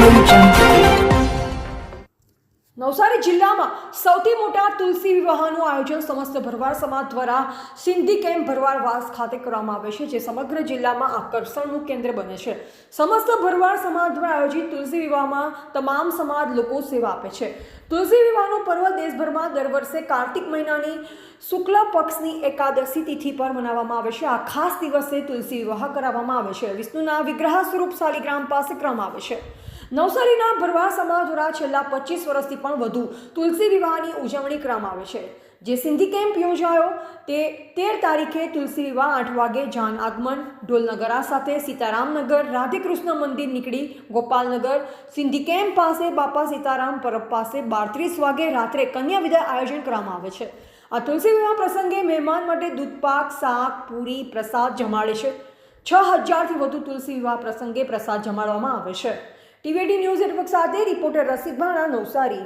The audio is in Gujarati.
Thank you. નવસારી જિલ્લામાં સૌથી મોટા તુલસી વિવાહનું આયોજન સમસ્ત ભરવાડ સમાજ દ્વારા સિંધી કેમ્પ ભરવાડ વાસ ખાતે કરવામાં આવે છે, જે સમગ્ર જિલ્લામાં આકર્ષણનું કેન્દ્ર બને છે. સમસ્ત ભરવાડ સમાજ દ્વારા આયોજિત તુલસી વિવાહમાં તમામ સમાજ લોકો સેવા આપે છે. તુલસી વિવાહનું પર્વ દેશભરમાં દર વર્ષે કાર્તિક મહિનાની શુક્લ પક્ષની એકાદશી તિથિ પર મનાવવામાં આવે છે. આ ખાસ દિવસે તુલસી વિવાહ કરાવવામાં આવે છે. વિષ્ણુના વિગ્રહ સ્વરૂપ શાલિગ્રામ પાસે કરવામાં આવે છે. નવસારીના ભરવાડ સમાજ દ્વારા છેલ્લા પચીસ વર્ષથી પણ વધુ તુલસી વિવાહની ઉજવણી કરવામાં આવે છે. જે સિંધી કેમ્પ યોજાયો, તે તેર તારીખે તુલસી વિવાહ આઠ વાગે જાન આગમન, ઢોલનગરા સાથે સીતારામનગર, રાધેકૃષ્ણ મંદિર નીકળી ગોપાલનગર, સિંધી કેમ્પ પાસે બાપા સીતારામ પરબ પાસે બારત્રીસ વાગે રાત્રે કન્યા વિદાય આયોજન કરવામાં આવે છે. આ તુલસી વિવાહ પ્રસંગે મહેમાન માટે દૂધપાક શાક, પૂરી, પ્રસાદ જમાડે છે. છ હજારથી વધુ તુલસી વિવાહ પ્રસંગે પ્રસાદ જમાડવામાં આવે છે. ટીવીડી ન્યૂઝ નેટવર્ક સાથે રિપોર્ટર રસિક ભાણા નવસારી.